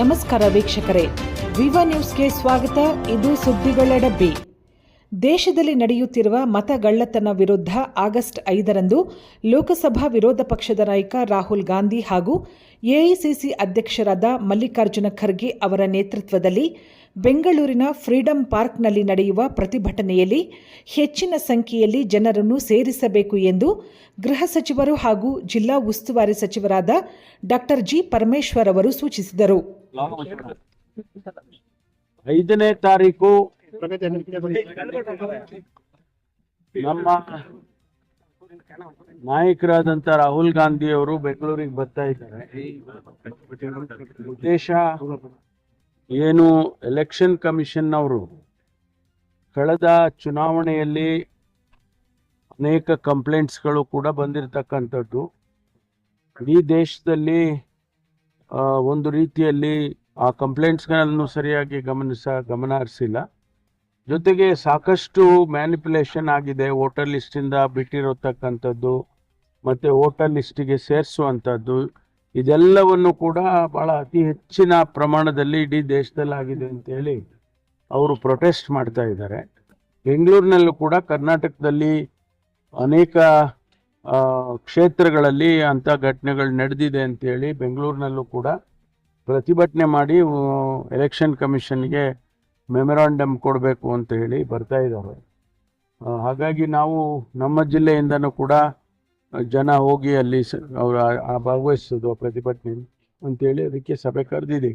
ನಮಸ್ಕಾರ ವೀಕ್ಷಕರೇ. ವಿವಾ ನ್ಯೂಸ್ಗೆ ಸ್ವಾಗತ. ಇದು ಸುದ್ದಿಗಳ ಡಬ್ಬಿ. ದೇಶದಲ್ಲಿ ನಡೆಯುತ್ತಿರುವ ಮತಗಳ್ಳತನ ವಿರುದ್ಧ ಆಗಸ್ಟ್ ಐದರಂದು ಲೋಕಸಭಾ ವಿರೋಧ ಪಕ್ಷದ ನಾಯಕ ರಾಹುಲ್ ಗಾಂಧಿ ಹಾಗೂ ಎಐಸಿಸಿ ಅಧ್ಯಕ್ಷರಾದ ಮಲ್ಲಿಕಾರ್ಜುನ ಖರ್ಗೆ ಅವರ ನೇತೃತ್ವದಲ್ಲಿ ಬೆಂಗಳೂರಿನ ಫ್ರೀಡಂ ಪಾರ್ಕ್ನಲ್ಲಿ ನಡೆಯುವ ಪ್ರತಿಭಟನೆಯಲ್ಲಿ ಹೆಚ್ಚಿನ ಸಂಖ್ಯೆಯಲ್ಲಿ ಜನರನ್ನು ಸೇರಿಸಬೇಕು ಎಂದು ಗೃಹ ಸಚಿವರು ಹಾಗೂ ಜಿಲ್ಲಾ ಉಸ್ತುವಾರಿ ಸಚಿವರಾದ ಡಾಕ್ಟರ್ ಜಿ ಪರಮೇಶ್ವರ್ ಅವರು ಸೂಚಿಸಿದರು. ಐದನೇ ತಾರೀಕು ನಮ್ಮ ನಾಯಕರಾದಂತ ರಾಹುಲ್ ಗಾಂಧಿ ಅವರು ಬೆಂಗಳೂರಿಗೆ ಬರ್ತಾ ಇದ್ದಾರೆ. ಉದ್ದೇಶ ಏನು ಎಲೆಕ್ಷನ್ ಕಮಿಷನ್ ಅವರು ಕಳೆದ ಚುನಾವಣೆಯಲ್ಲಿ ಅನೇಕ ಕಂಪ್ಲೇಂಟ್ಸ್ಗಳು ಕೂಡ ಬಂದಿರತಕ್ಕಂಥದ್ದು. ಇಡೀ ದೇಶದಲ್ಲಿ ಒಂದು ರೀತಿಯಲ್ಲಿ ಆ ಕಂಪ್ಲೇಂಟ್ಸ್ಗಳನ್ನು ಸರಿಯಾಗಿ ಗಮನಿಸ ಗಮನ ಹರಿಸಿಲ್ಲ ಜೊತೆಗೆ ಸಾಕಷ್ಟು ಮ್ಯಾನಿಪುಲೇಷನ್ ಆಗಿದೆ. ವೋಟರ್ ಲಿಸ್ಟಿಂದ ಬಿಟ್ಟಿರತಕ್ಕಂಥದ್ದು, ಮತ್ತು ವೋಟರ್ ಲಿಸ್ಟಿಗೆ ಸೇರಿಸುವಂಥದ್ದು, ಇದೆಲ್ಲವನ್ನು ಕೂಡ ಭಾಳ ಅತಿ ಹೆಚ್ಚಿನ ಪ್ರಮಾಣದಲ್ಲಿ ಇಡೀ ದೇಶದಲ್ಲಿ ಆಗಿದೆ ಅಂತೇಳಿ ಅವರು ಪ್ರೊಟೆಸ್ಟ್ ಮಾಡ್ತಾ ಇದ್ದಾರೆ. ಬೆಂಗಳೂರಿನಲ್ಲೂ ಕೂಡ ಕರ್ನಾಟಕದಲ್ಲಿ ಅನೇಕ ಕ್ಷೇತ್ರಗಳಲ್ಲಿ ಅಂಥ ಘಟನೆಗಳು ನಡೆದಿದೆ ಅಂತೇಳಿ ಬೆಂಗಳೂರಿನಲ್ಲೂ ಕೂಡ ಪ್ರತಿಭಟನೆ ಮಾಡಿ ಎಲೆಕ್ಷನ್ ಕಮಿಷನ್ಗೆ ಮೆಮೊರಾಂಡಮ್ ಕೊಡಬೇಕು ಅಂತ ಹೇಳಿ ಬರ್ತಾ ಇದ್ದಾರೆ. ಹಾಗಾಗಿ ನಾವು ನಮ್ಮ ಜಿಲ್ಲೆಯಿಂದನೂ ಕೂಡ ಜನ ಹೋಗಿ ಅಲ್ಲಿ ಅವರು ಭಾಗವಹಿಸೋದು ಪ್ರತಿಭಟನೆ ಅಂತೇಳಿ ಅದಕ್ಕೆ ಸಭೆ ಕರೆದಿದ್ದೀವಿ.